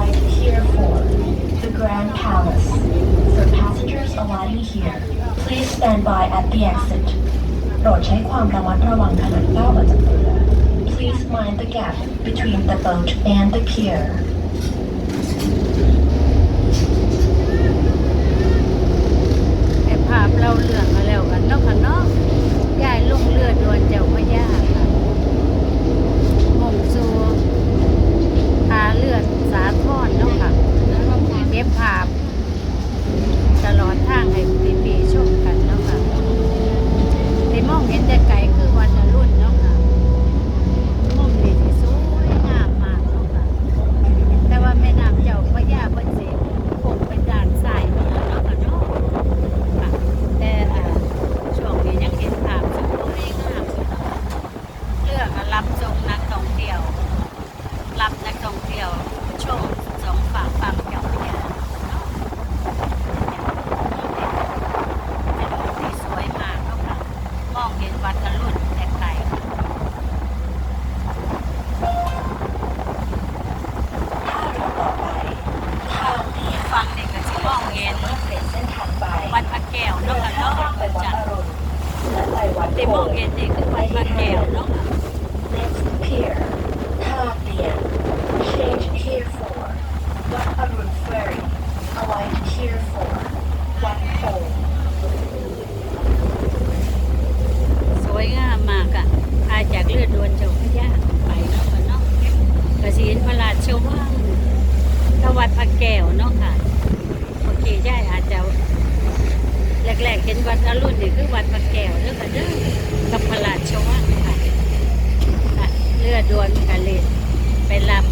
Buckingham Palace. For passengers alighting here, please stand by at the exit. โปรดใช้ความระมัดระวังขณะก้าวออกจากเรือ Please mind the gap between the boat and the pier. ไอ้ภาพเล่าเรื่องมาแล้วกันเนาะค่ะเนาะยายลงเรือดวนเจ้าพระยา ไปวัดที่โมองเห็นนี่คือวัดพระแก้วเนาะ Next pier, Thar Dien. Change here for Wat Arun Ferry. Alight here for Wat Pole. สวยงามมากอะอาจากเลือดดวนเจ้าพระยาไปเนาะเนาะกระสีนพระราชวังตวัดพระแก้วเนาะค่ะโอเคย่าอาจจะแรกๆเห็นวัดอรุณนี่คือวัดพระเด้อกับพระราชวังค่ะค่ะเลือดดวนกะเลยไปรับ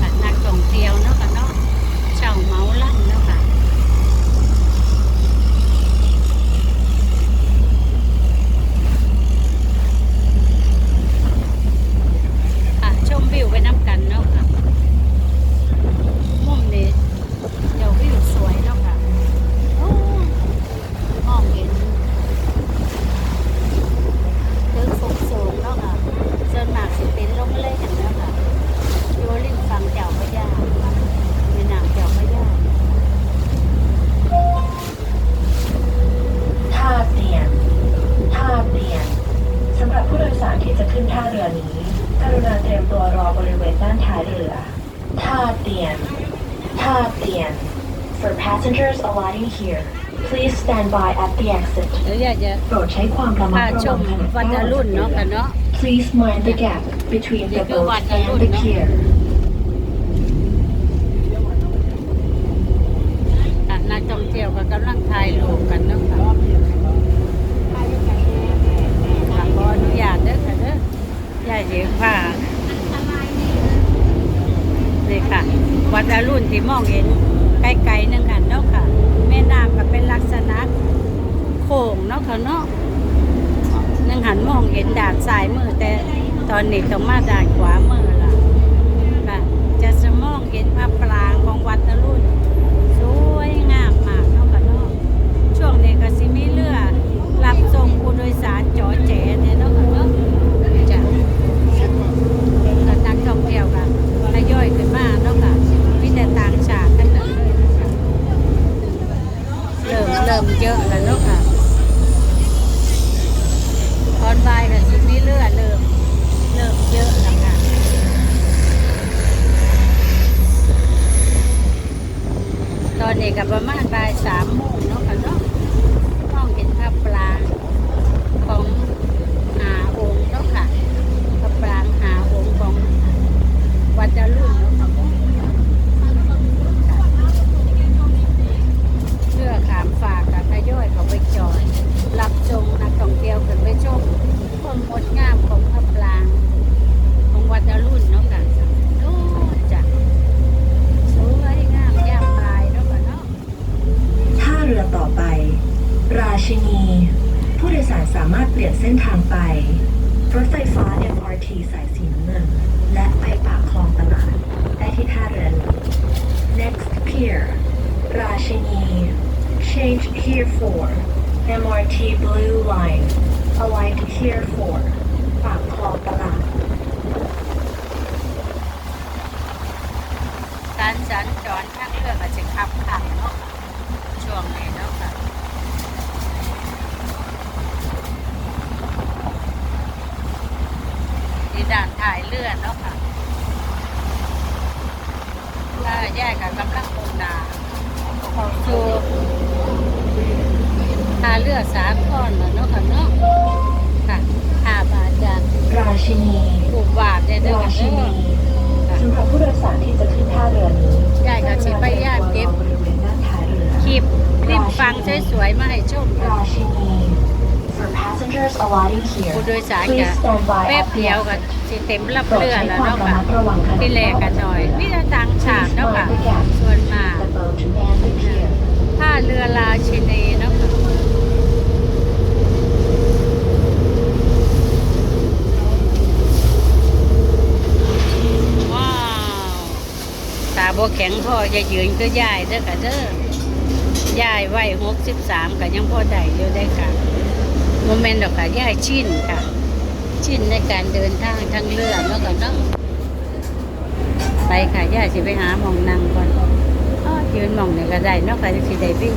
ค่ะนักท่องเที่ยวเนาะค่ะเนาะเช่าเหมาลำเนาะค่ะ ค่ะชมวิวไปน้ำกันเนาะค่ะ มุมนี้เดี๋ยววิวสวยเนาะค่ะโอ้มองเห็นตึกสูงสูงๆเนาะค่ะส่วนมากสิเป็นลงเล่นเนาะค่ะอยู่ริมฝั่งเจ้าพระยาแม่น้ำเจ้าพระยา ท่าเตียน ท่าเตียน สำหรับผู้โดยสารที่จะขึ้นท่าเรือนี้ กรุณาเตรียมตัวรอบริเวณด้าน ท้ายเรือท่าเตียนท่าเตียน For passengers alighting here, please stand by at the exit. เดี๋ยวอยากจะโปรดใช้ความระมัดพาระชวัมงขณะวัดอก้าวอรุอกณจากเนาะเรืค่ะอเนาะ Please mind the gap between the นี่คือ boat วัดอ and รุณ the เนาะ pier. อะนักท่องเที่ยวก็กำลังถ่ายรูปกันเนาะค่ะค่ะขออนุญาตเด้อค่ะเด้อย่าเสียผ้านี่ค่ะ วัดอรุณที่มองเห็นไกลๆนึงกันเนาะค่ะ แม่น้ำก็เป็นลักษณะโค้งเนาะค่ะเนาะนึงหันมองเห็นด่านซ้ายมือแต่ตอนนี้ต้องมาด่านขวามือละค่ะ จะจะมองเห็นพระปรางของวัดอรุณ สวยงามมากเนาะค่ะเนาะช่วงนี้ก็สิมีเรือ รับส่งผู้โดยสารจอแจเนี่ยเนาะค่ะเนาะจ้ะก็นักท่องเที่ยวกันทยอยขึ้นมาเนาะค่ะมีแต่ต่างชาติทั้งนั้นเลยนะคะเริ่มเริ่มเยอะแล้วเนาะค่ะตอนบ่ายก็สิมีเรือเริ่มเริ่มเยอะแล้วค่ะ ตอ นนี้ก็ประมาณบ่ายสามโมงเนาะค่ะเนาะมองเห็นภาพปลางของหาองค์เนาะค่ะภาพปลางหาองค์ของวัดดารุ่นเนาะค่ะเพื่อขามฝากกับทยอยเขาไปจอดรับชมนักท่องเที่ยวขึ้นไปชมความงดงามของภาพปลาง ของวัดดารุ่นเนาะค่ะโอ้จ้ะ สวยงามยามปลายเนาะค่ะเนาะ ท่าเรือต่อไป ราชินี ผู้โดยสารสามารถเปลี่ยนเส้นทางไป รถไฟฟ้า MRT สายสีน้ำเงินและไปปากคลองตลาดได้ที่ท่าเรือนี้ Next pier ราชินี Change here for MRT Blue Line Alight here for ปากคลองตลาดการสัญจรทางเรือก็จะขับขันเนาะช่วงนี้ ถ่ายเรือเนาะค่ะถ้าแยกกับกำลังคงนาเขาสู่ท่าเรือสามก้อนน่ะเนาะค่ะเนาะค่ะห้าบาทจากราชินีถูกบาทได้เด้อราค่ะชิเด้อนีค่ะสำหรับผู้โดยสารที่จะขึ้นท่าเรือนี้ยายก็สิไปย่านเก็บบริเวณด้านท้ายเรือคลิปคลิปฟังสวยๆมาให้ชมค่ะราชินี For passengers alighting here ผู้โดยสาร please ก็ stand by แป๊บ at the เดียวก็ exit สิเต็มรับโปรดเรือใช้แล้วความเนาะระค่ะมัดระวังขณะที่แรกกันหน่อยมีแต่ต่างชาติเนาะค่ะส่วนมาก The boat to man the pier ท่าเรือราชินีเนาะค่ะว้าวตาบ่แข็งพออย่ายืนก็ยายเด้อค่ะเด้อยายวัยหกสิบสามก็ยังพอได้อยู่ได้ค่ะ โมเมนต์ดอกค่ะยายชินค่ะ ชินในการเดินทางทางเรือเนาะค่ะเนาะไปค่ะย่าสิไปหาหมองนั่งก่อนอ้อยืนมองไหนก็ได้นาะค่ะจะสิได้วิว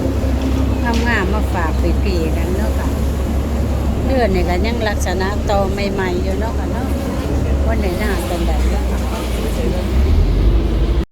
งามๆมาฝากปีๆกันเนาะค่ะเรือเนี่ยก็ยังลักษณะโตใหม่ๆอยู่เนาะค่ะเนาะวันไหนหน้าเป็นแบบนาะ